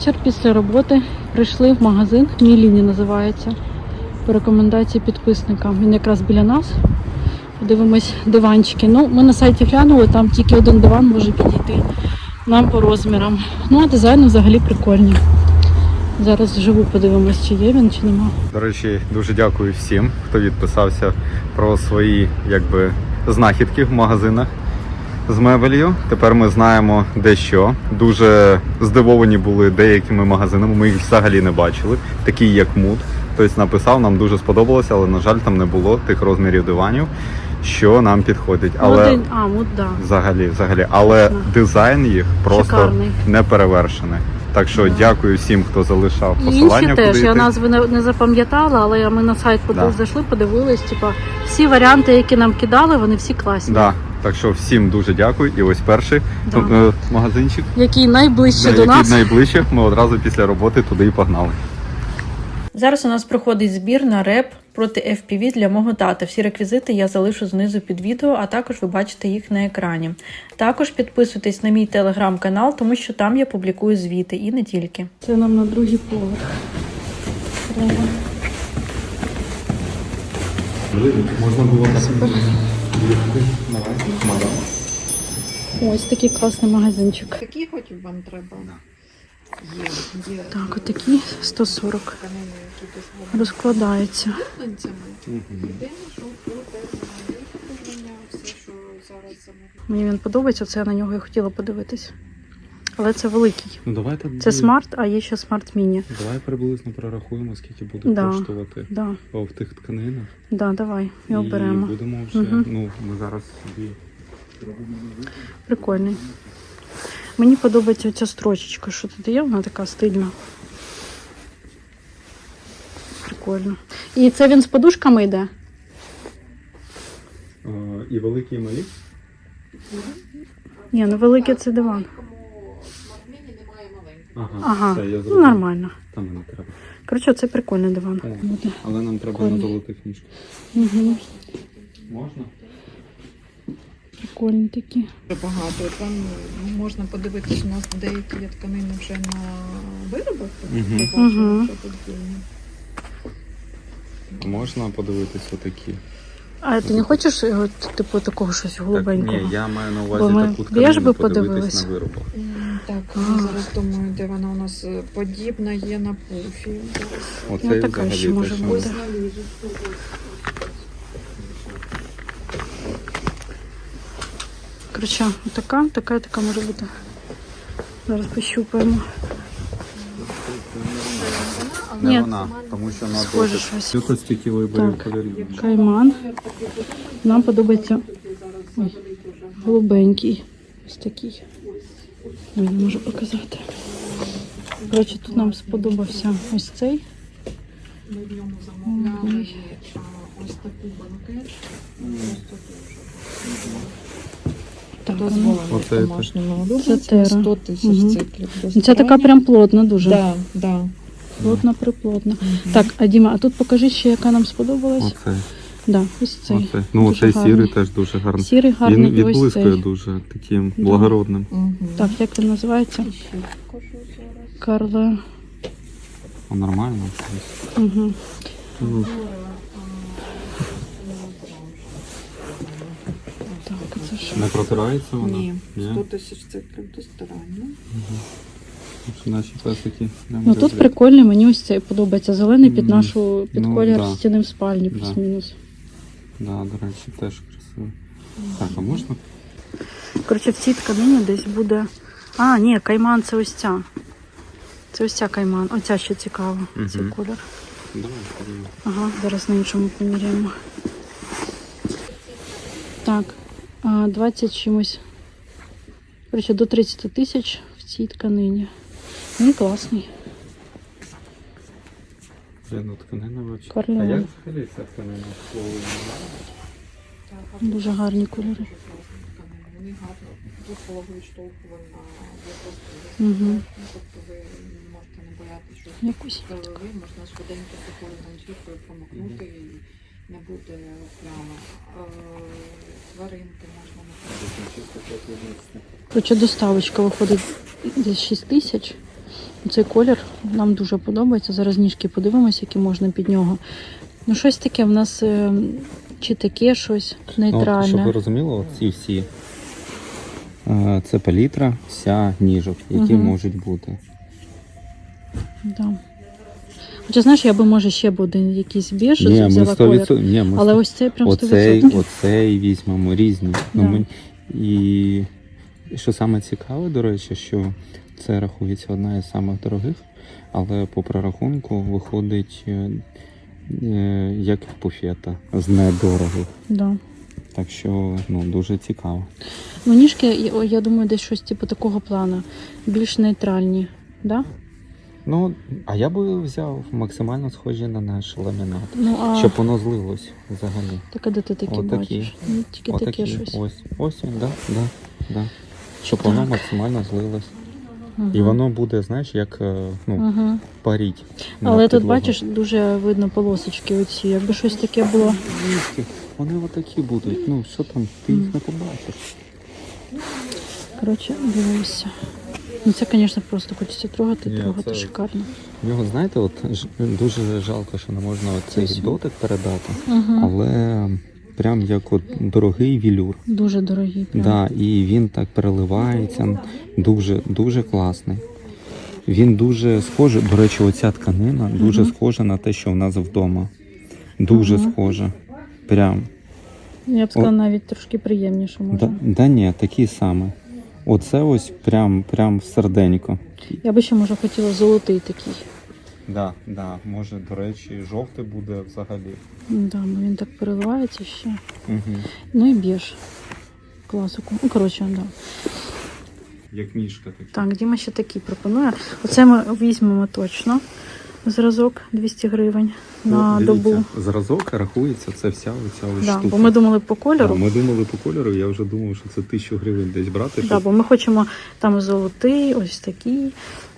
вечір після роботи прийшли в магазин. Міліні називається. По рекомендації підписника. Він якраз біля нас. Подивимось диванчики. Ну, ми на сайті глянули, там тільки один диван може підійти нам по розмірам. Ну, а дизайн взагалі прикольний. Зараз вживу подивимось, чи є він, чи нема. До речі, дуже дякую всім, хто відписався про свої якби, знахідки в магазинах з мебелью. Тепер ми знаємо де що. Дуже здивовані були деякими магазинами. Ми їх взагалі не бачили, такі як Муд. Хтось написав, нам дуже сподобалося, але на жаль, там не було тих розмірів диванів, що нам підходить. Але Один, а, мут, да. взагалі, взагалі, але Да. дизайн їх просто Шикарний. не перевершений. Так що дякую всім, хто залишав І посилання. інші теж. Я йти. назви не, не запам'ятала, але ми на сайт подив- Да. зайшли, подивились. Типа, всі варіанти, які нам кидали, вони всі класні. Да. Так що всім дуже дякую. І ось перший Да. е, магазинчик, Який найближче да, до який нас. найближче. Ми одразу після роботи туди і погнали. Зараз у нас проходить збір на реп проти FPV для мого тата. Всі реквізити я залишу знизу під відео, а також ви бачите їх на екрані. Також підписуйтесь на мій телеграм-канал, тому що там я публікую звіти і не тільки. Це нам на другий поверх. Треба. Можна було Ось такий класний магазинчик. Такі хоч вам треба. Є, є. Так, отакі 140. тканини, які дозволені Розкладається. Мені він подобається, це я на нього і хотіла подивитись. Але це великий. Ну давайте Це смарт, а є ще смарт міні. Давай приблизно прорахуємо, скільки буде Да. коштувати Да, в тих тканинах. да, давай, його І будемо вже. Мгм. Ну ми зараз собі. Прикольний. Мені подобається ця строчечка, що тут є, вона така стильна. Прикольно. І це він з подушками йде? Е, і великі, і малі. Ні, ну великий це диван. Ага, Ага, все, я ну нормально. Там не треба. Коротше, це прикольний диван. Буде. Але нам треба Прикольно. на золотих ніжках. Угу. Можна? Прикольні такі. Дуже багато. Там ну, можна подивитися, у нас деякі є тканини вже на виробах. Мгм. Я бачила, Мгм. що тут є. Можна подивитися отакі. А ти не хочеш його, типу, такого щось Так, ні, я маю на Бо увазі ми таку тканину би подивитись на виробах. М, Так, я зараз думаю, де вона у нас е, подібна є на пуфі. Зараз. Оце Ну, така взагалі ще може що- бути. Коротше, така, така така може бути. Зараз пощупаємо. Не Ні. вона, тому що вона Схоже досить. щось. Тут ось стільки виборів Так. кольорів. Кайман. Нам подобається Ой, голубенький. Ось такий. Ой, не можу показати. Коротше, тут нам сподобався ось цей. Ми в ньому замовляли Ой. а, ось таку банкет. Так, Дозволено Оце в домашньому Це улюбленцю тера. 100 тисяч Мгм. циклів. ну, така прям плотна дуже. Да, да. Плотна, приплотна. Так, а Діма, а тут покажи ще, яка нам сподобалась. Оце, Да, ось цей. оце. Ну, Дуже оцей гарний. сірий теж дуже гарний. Сірий гарний Він і ось відблискує цей. дуже таким Да. благородним. Так, як він називається? Карле. О, нормально. Угу. Ну, Так, це ж. Не протирається вона? Ні, Ні? 100 тисяч циклів до старання. Наші песики. Ну тут люблять. прикольний, мені ось цей подобається. Зелений під Мгм. нашу під Ну, колір да. стіни в спальні, Да. плюс-мінус. Да, до речі, теж красиво. Так, а можна? Коротше, в цій тканині десь буде. А, ні, кайман це ось ця. Це ось ця кайман. Оця ще цікава. Цей Мгм. колір. Давай, подивимось. Ага, зараз на іншому поміряємо. Так, а, 20 чимось. Коротше, до 30 тисяч в цій тканині. Він класний. Блін, ну тканина вообще. А як взагалі ця тканина? Дуже гарні кольори. Вони гарно двохполову відштовхувальна випуск. Мгм. Тобто ви можете не боятися, що Якусь. можна швиденько такою ганчіркою промокнути і не буде пляма. Е, Тваринки можна наприклад. Коротше, доставочка виходить десь 6 тисяч. Цей колір нам дуже подобається. Зараз ніжки подивимося, які можна під нього. Ну, щось таке в нас е, чи таке щось Ну, щоб ви розуміли, ці всі е, це палітра, вся ніжок, які Мгм. можуть бути. Да. Хоча, знаєш, я би може ще б один якийсь біж Ні, ми взяла 100%, колір. ні, ми Але ось цей прям 100%. Оцей, оцей візьмемо різні. Ну, ми... І що саме цікаве, до речі, що це рахується одна із самих дорогих, але по прорахунку виходить е, е, як буфета з недорогих. Да. Так що ну, дуже цікаво. Ну, ніжки, я- думаю, десь щось типу такого плану. Більш нейтральні. Да? Ну, а я би взяв максимально схожі на наш ламінат, Ну, а щоб воно злилось взагалі. так, а де ти такі Отакі. бачиш? Ну, тільки таке щось. Ось, ось він, да, да, да. Щоб воно максимально злилось. Ага. І воно буде, знаєш, як е, ну, Ага. паріть. Але тут підлогу. бачиш, дуже видно полосочки оці. Якби щось таке було. Вони отакі будуть. Ну, що там, ти їх не побачиш. Коротше, дивимося. Ну це, звісно, просто хочеться трогати, Ні, трогати це- шикарно. В нього, знаєте, от дуже жалко, що не можна цей Це дотик передати, Угу. але прям як от дорогий вілюр. Дуже дорогі. Прям. Да, і він так переливається. Дуже, дуже класний. Він дуже схожий. До речі, оця тканина дуже схожа на те, що в нас вдома. Дуже Ага. схожа. Прям. Я б сказала, навіть трошки приємніше може. Да, да ні, такі саме. Оце ось прям, прям серденько. Я би ще може хотіла золотий такий. Да, да, може, до речі, жовтий буде взагалі. Да, бо він так переливається ще. Угу. Ну і біж. Класику. Ну, коротше, да. Як мішка така. Так, Діма ще такий пропонує. Оце ми візьмемо точно. Зразок 200 гривень на добу. Зразок рахується, це вся оця ось Да, штука. бо ми думали по Да, кольору. ми думали по кольору, я вже думав, що це тисячу гривень десь брати. Да, щоб- бо ми хочемо там золотий, ось такий.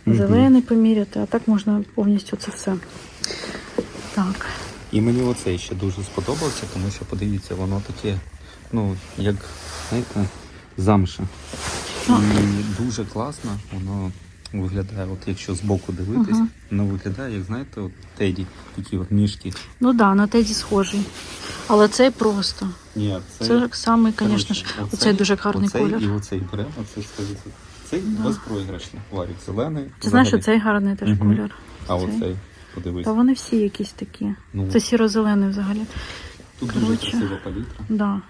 Зелений поміряти, а так можна повністю це все. Так. І мені оцей ще дуже сподобався, тому що подивіться, воно таке, ну, як, знаєте, замша. І дуже класно воно виглядає, от якщо збоку дивитись, Ага. воно виглядає, як знаєте, от теді, такі от ніжки. Ну так, да, на теді схожий. Але цей просто. Ні, Це самий, звісно ж, оцей дуже гарний оцей колір. І оцей беремо, це 100%. Цей Да. безпроіграшний. Варік зелений. Ти знаєш, що цей гарний теж Мгм. колір. А цей? оцей, подивись. Та вони всі якісь такі. Ну, Це сіро-зелений взагалі. тут дуже красива палітра. Да.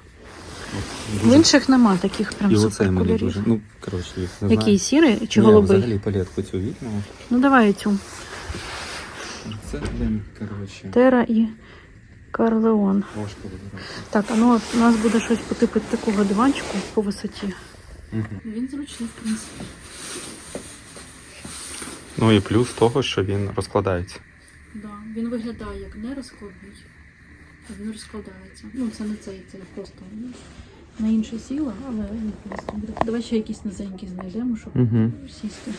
От, В інших нема таких прям І оцей супер мені кольорів. дуже. Ну, коротше, їх не Який знаю. сірий чи Ні, голубий? взагалі палетку цю візьмемо. Ну давай цю. Це, блин, коротше, Тера і Карлеон. важко вибирати. Так, а ну от у нас буде щось по типу такого диванчику по висоті. Мгм. Він зручний, в принципі. Ну і плюс того, що він розкладається. Да, він виглядає як не розкладний, а він розкладається. Ну, це не цей, це просто ну, на інше сіло, але буде. Давай ще якийсь низенький знайдемо, щоб Мгм. сісти.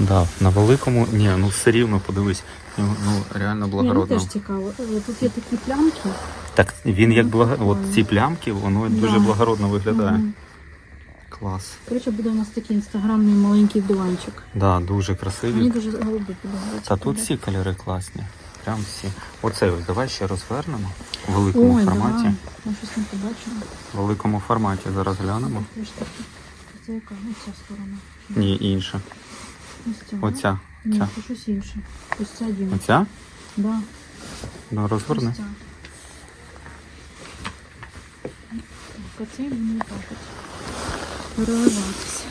Да, на великому, ні, ну все рівно подивись. Ну, ну реально Мені теж цікаво. Е, Тут є такі плямки. Так він як Ну, блага... от ці плямки, воно Да. дуже благородно виглядає. Мгм. Клас. Коротше, буде у нас такий інстаграмний маленький диванчик. Да, дуже Мені дуже голубий подобається. Та тут всі кольори класні. Прям всі. Оцей ось давай ще розвернемо в великому Ой, форматі. давай. Я щось не побачила. В великому форматі зараз глянемо. Це яка? Оця сторона. Ні, інша. Ось ця. Оця. Ні, ця. це щось інше. Ось ця Діма. Оця? Да. Ну розверни. Ось ця. Так, а це мені так от. Переливатися.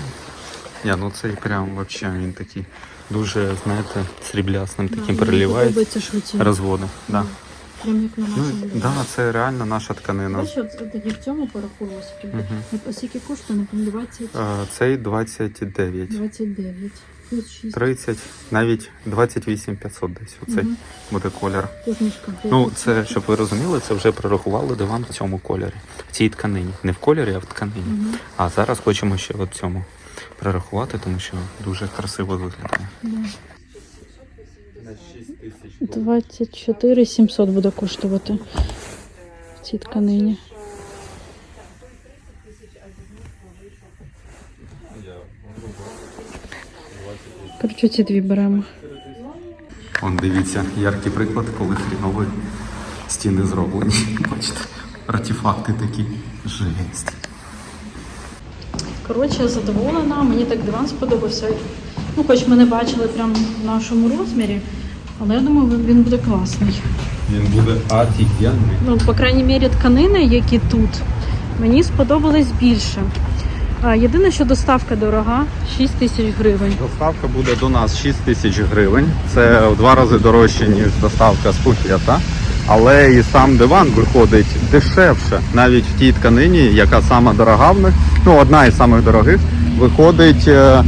Ні, ну цей прям вообще він такий дуже, знаєте, сріблясним таким да, переливає. Розводи. Да. Прям як на Ну, да, це реально наша тканина. Бачиш, от тоді в цьому порахуємо скільки. Угу. От Оскільки коштує, напевно, пам'ятаю, 20, А, Цей 29. 29. Плюс 6. 30, навіть 28 500 десь. Оцей Мгм. буде колір. Ну, це, щоб ви розуміли, це вже прорахували диван в цьому кольорі. В цій тканині. Не в кольорі, а в тканині. Угу. А зараз хочемо ще в цьому прорахувати, тому що дуже красиво виглядає. Да. 24 700 буде коштувати в цій тканині. Коротше, ці дві беремо? Он дивіться, яркий приклад, коли хрінові стіни зроблені. Бачите, артефакти такі. Жесть. Коротше, задоволена, мені так диван сподобався. Ну, хоч ми не бачили прямо в нашому розмірі, але я думаю, він- він буде класний. Він буде офігенний. Ну, по крайній мірі, тканини, які тут, мені сподобались більше. А, єдине, що доставка дорога 6 тисяч гривень. Доставка буде до нас 6 тисяч гривень. Це в два рази дорожче, ніж доставка з Пхукета. Але і сам диван виходить дешевше. Навіть в тій тканині, яка сама дорога в них, ну одна із самих дорогих, виходить е,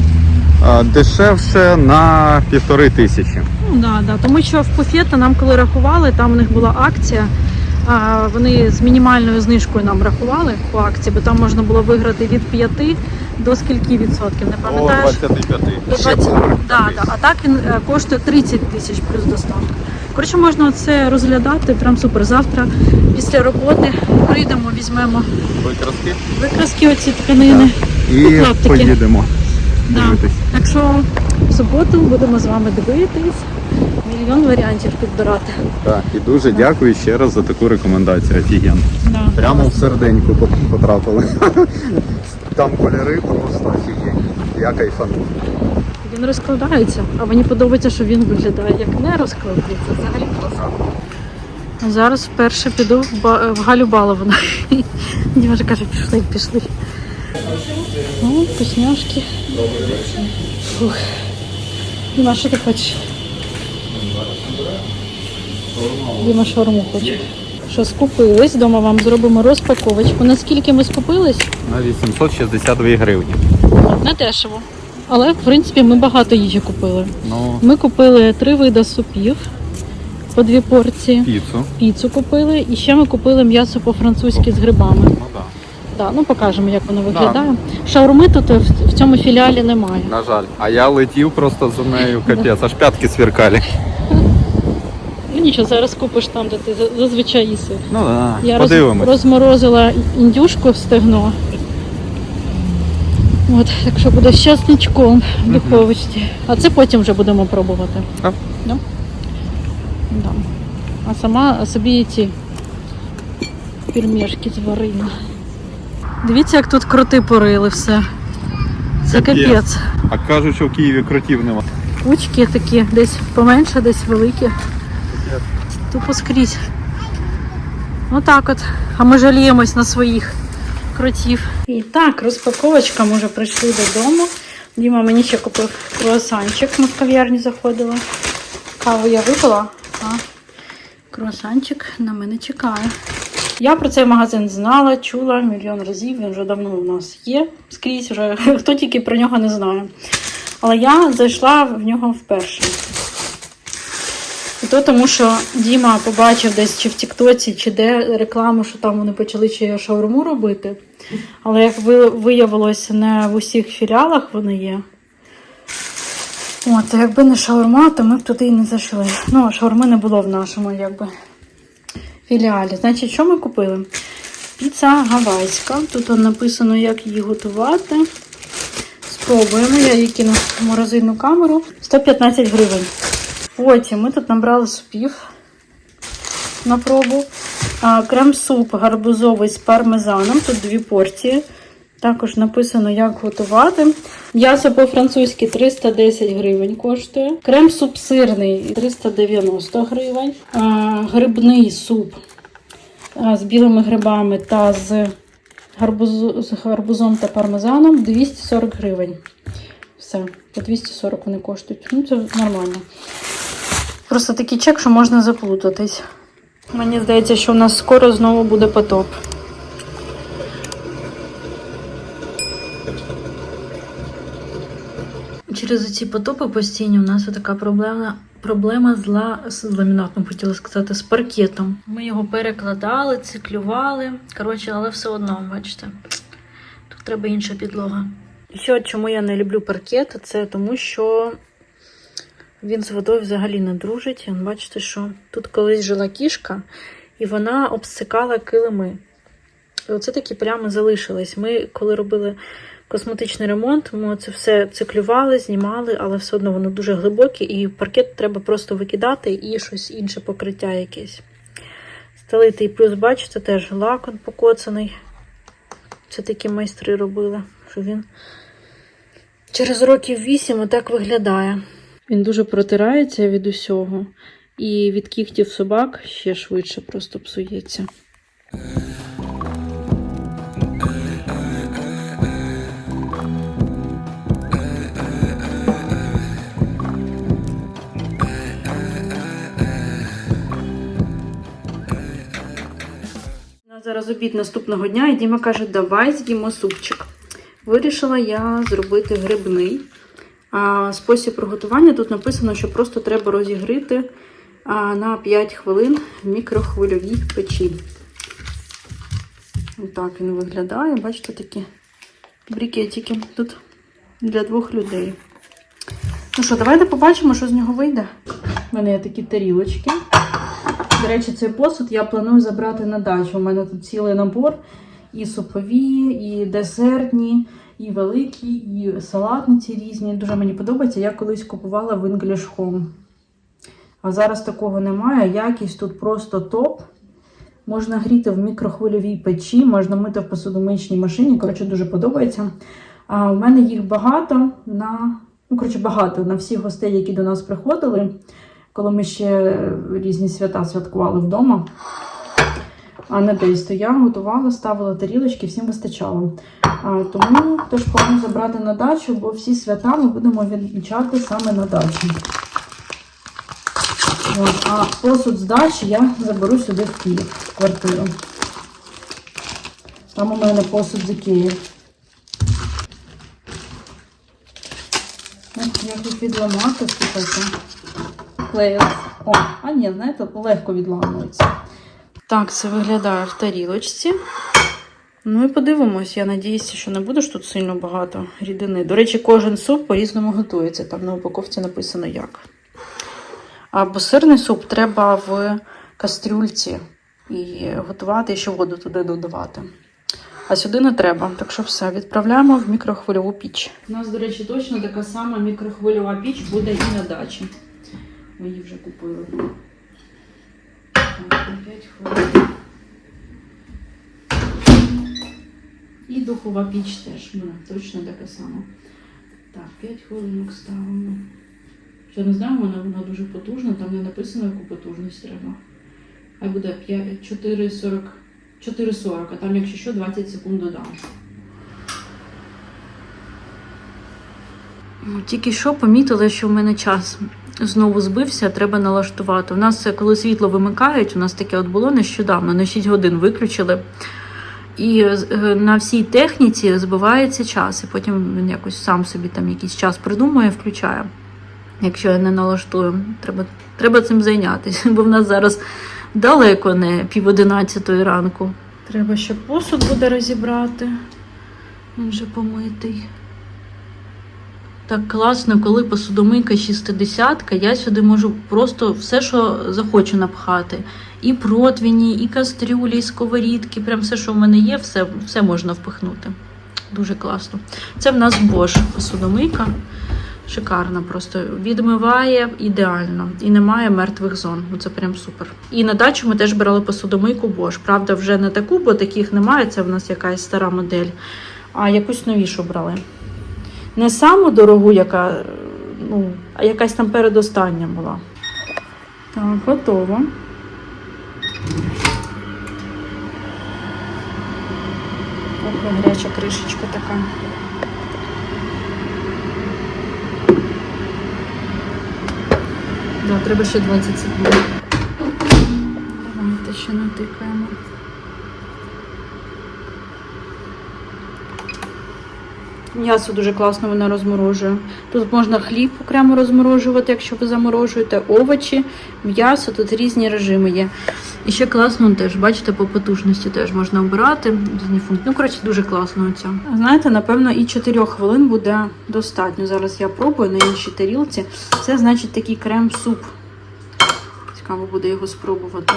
е, дешевше на півтори тисячі. Ну, да, да. Тому що в Пуфета нам коли рахували, там у них була акція. Вони з мінімальною знижкою нам рахували по акції, бо там можна було виграти від 5 до скільки відсотків, не пам'ятаєш? 25. До 20. Да, да. А так він е, коштує 30 тисяч плюс доставка. Коротше, можна це розглядати прям супер. Завтра після роботи прийдемо, візьмемо Викраски. викраски оці тканини. І поїдемо Да. дивитись. Так що в суботу будемо з вами дивитись, мільйон варіантів підбирати. Так, і дуже дякую ще раз за таку рекомендацію. Офігенно. Да. Прямо в серденько поп- потрапили. Там кольори просто офігенні. Я кайфанув. Він розкладається, а мені подобається, що він виглядає як не розкладається. Взагалі класно. Зараз вперше піду в, ба- в Галю Баловну. Діма вже каже, пішли, пішли. О, вкусняшки. Фух. Діма, що ти хочеш? Діма шаурму хоче. Що скупились, вдома вам зробимо розпаковочку. Наскільки ми скупились? На 862 гривні. Не дешево. Але в принципі ми багато їжі купили. Ну, Ми купили три види супів по дві порції. піцу. Піцу купили і ще ми купили м'ясо по-французьки з грибами. Ну так. Да, ну покажемо, як воно виглядає. Шаурми тут в, в цьому філіалі немає. На жаль. А я летів просто за нею, капець, аж п'ятки сверкали. Ну нічого, зараз купиш там, де ти зазвичай їси. Ну так, Я роз, подивимось. розморозила індюшку в стегно. От, якщо буде з часничком в духовочці. А це потім вже будемо пробувати. А. Да? Да. А сама собі ці пірмішки зварила. Дивіться, як тут кроти порили все. Це Капець. капець. А кажуть, що в Києві кротів нема. Кучки такі, десь поменше, десь великі. Тупо скрізь. Отак от. А ми жаліємось на своїх кротів. І так, розпаковочка, ми вже прийшли додому. Діма мені ще купив круасанчик. Ми в кав'ярні заходили. Каву я випила, а круасанчик на мене чекає. Я про цей магазин знала, чула мільйон разів. Він вже давно у нас є скрізь, вже хто тільки про нього не знає. Але я зайшла в нього вперше. І то тому, що Діма побачив десь чи в Тіктоці, чи де рекламу, що там вони почали ще шаурму робити. Але як ви- виявилось, не в усіх філіалах вони є. От, якби не шаурма, то ми б туди і не зайшли. Ну, шаурми не було в нашому якби, філіалі. Значить, що ми купили? Піца гавайська. Тут написано, як її готувати. Спробуємо. Я її кину в морозильну камеру. 115 гривень. Потім ми тут набрали супів на пробу. Крем-суп гарбузовий з пармезаном. Тут дві порції. Також написано, як готувати. М'ясо по-французьки 310 гривень коштує. Крем-суп сирний 390 гривень. Грибний суп з білими грибами та з, гарбузом та пармезаном 240 гривень. Все, по 240 вони коштують. Ну, це нормально. Просто такий чек, що можна заплутатись. Мені здається, що у нас скоро знову буде потоп. Через ці потопи постійні у нас така проблема, проблема з, ла, з ламінатом, хотіла сказати, з паркетом. Ми його перекладали, циклювали. Коротше, але все одно, бачите, тут треба інша підлога. Ще чому я не люблю паркет, це тому що він з водою взагалі не дружить. Бачите, що тут колись жила кішка, і вона обсикала килими. І оце такі плями залишились. Ми, коли робили косметичний ремонт. Ми це все циклювали, знімали, але все одно воно дуже глибоке, і паркет треба просто викидати і щось інше покриття якесь. Стелити і плюс, бачите, теж лакон покоцаний. Це такі майстри робили, що він через років вісім отак виглядає. Він дуже протирається від усього, і від кігтів собак ще швидше просто псується. Зараз обід наступного дня, і Діма каже, давай з'їмо супчик. Вирішила я зробити грибний. Спосіб приготування тут написано, що просто треба розігріти а, на 5 хвилин в мікрохвильовій печі. Отак він виглядає. Бачите, такі брикетики тут для двох людей. Ну що, давайте побачимо, що з нього вийде. У мене є такі тарілочки. До речі, цей посуд я планую забрати на дачу. У мене тут цілий набор. І супові, і десертні, і великі, і салатниці різні. Дуже мені подобається. Я колись купувала в English Home. А зараз такого немає. Якість тут просто топ. Можна гріти в мікрохвильовій печі, можна мити в посудомичній машині. Коротше, дуже подобається. А у мене їх багато на ну, коротше, багато на всіх гостей, які до нас приходили, коли ми ще різні свята святкували вдома. А не десь то я готувала, ставила тарілочки, всім вистачало. Тому теж планую забрати на дачу, бо всі свята ми будемо відмічати саме на дачі. А посуд з дачі я заберу сюди в Київ, в квартиру. Там у мене посуд з Ікеї. От, Як їх відламати, слухайте. О, а ні, знаєте, легко відламується. Так, це виглядає в тарілочці. Ну і подивимось, я надіюся, що не буде ж тут сильно багато рідини. До речі, кожен суп по-різному готується. Там на упаковці написано як. А бо сирний суп треба в кастрюльці і готувати, і ще воду туди додавати. А сюди не треба. Так що все, відправляємо в мікрохвильову піч. У нас, до речі, точно така сама мікрохвильова піч буде і на дачі. Ми її вже купили. Так, на 5 хвилин. І духова піч теж в мене точно така сама. Так, 5 хвилинок ставимо. Ще не знаю, вона, вона дуже потужна, там не написано, яку потужність треба. Хай буде 4,40, 4,40, а там, якщо що, 20 секунд додам. Ну, Тільки що помітила, що в мене час знову збився, треба налаштувати. У нас, коли світло вимикають, у нас таке от було нещодавно, на 6 годин виключили. І е, на всій техніці збивається час, і потім він якось сам собі там якийсь час придумує, включає. Якщо я не налаштую, треба, треба цим зайнятися, бо в нас зараз далеко не пів одинадцятої ранку. Треба ще посуд буде розібрати. Він вже помитий. Так класно, коли посудомийка 60 я сюди можу просто все, що захочу напхати. І противні, і кастрюлі, і сковорідки. Прям все, що в мене є, все, все можна впихнути. Дуже класно. Це в нас Bosch посудомийка. Шикарна, просто відмиває ідеально і немає мертвих зон. Ну, Це прям супер. І на дачу ми теж брали посудомийку Bosch. Правда, вже не таку, бо таких немає. Це в нас якась стара модель, а якусь новішу брали. Не саму дорогу, яка, ну, а якась там передостання була. Так, готово. Ох, гаряча кришечка така. Да, треба ще 20 секунд. Давайте ще натикаємо. М'ясо дуже класно вона розморожує. Тут можна хліб окремо розморожувати, якщо ви заморожуєте, овочі, м'ясо, тут різні режими є. І ще класно теж, бачите, по потужності теж можна обирати. Ну, коротше, дуже класно оця. Знаєте, напевно, і 4 хвилин буде достатньо. Зараз я пробую на іншій тарілці. Це значить такий крем-суп. Цікаво буде його спробувати.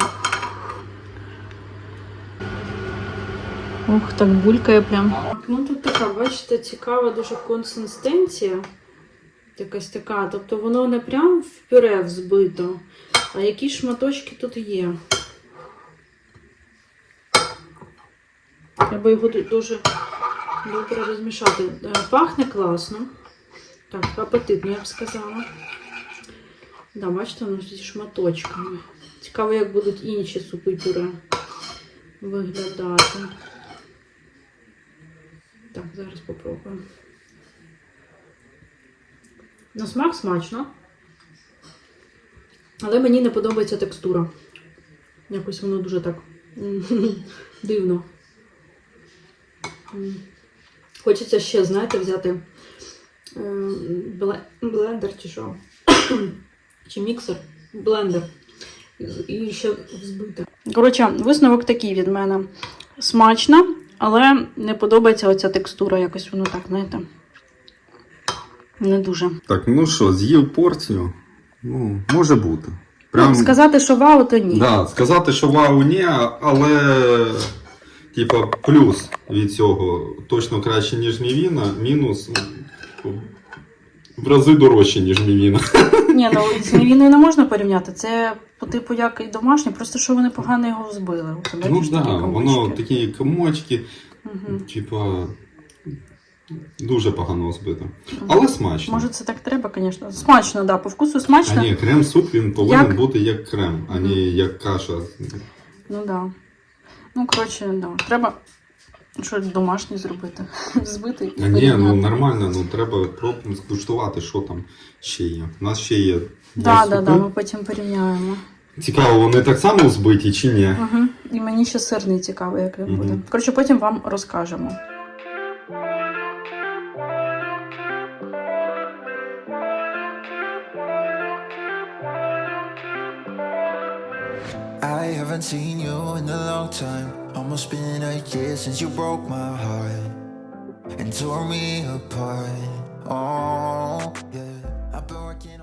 Ох, так булькає прям. Ну тут така бачите, цікава дуже консистенція. Якась така. Тобто воно не прям в пюре взбито, а якісь шматочки тут є. Треба його дуже добре розмішати. Е, Пахне класно. Так, апетитно, я б сказала. Да, бачите, воно зі шматочками. Цікаво, як будуть інші супи пюре виглядати. Так, зараз попробуємо. На смак смачно. Але мені не подобається текстура. Якось воно дуже так дивно. Хочеться ще, знаєте, взяти е, блендер чи що. чи міксер, блендер. І- ще взбити. Коротше, висновок такий від мене. Смачно, але не подобається оця текстура, якось воно так, знаєте. Не дуже. Так, ну що, з'їв порцію? Ну, може бути. Ну, сказати, що вау, то ні. Да, сказати, що вау, ні, але типа плюс від цього точно краще, ніж мівіна, мінус в рази дорожче, ніж мівіна. Ні, ну з мівіною не можна порівняти. Це по типу як і домашнє, просто що вони погано його взбили. От, Ну бачиш, так, такі да, воно такі комочки, Мгм. типа, дуже погано збито. Але смачно. Може, це так треба, звісно. Смачно, так, да, по вкусу смачно. А ні, крем-суп він повинен Як? бути як крем, а не як каша. Ну так. Да. Ну, коротше, да. треба щось домашнє зробити. Збити. і ні, ну нормально, ну треба пробувати скуштувати, що там ще є. У нас ще є. Так, так, так, ми потім порівняємо. Цікаво, вони так само збиті чи ні? Угу. І мені ще сирний цікавий, як він угу. буде. Коротше, потім вам розкажемо. haven't seen you in a long time. Almost been a year since you broke my heart and tore me apart. Oh, yeah. I've been working.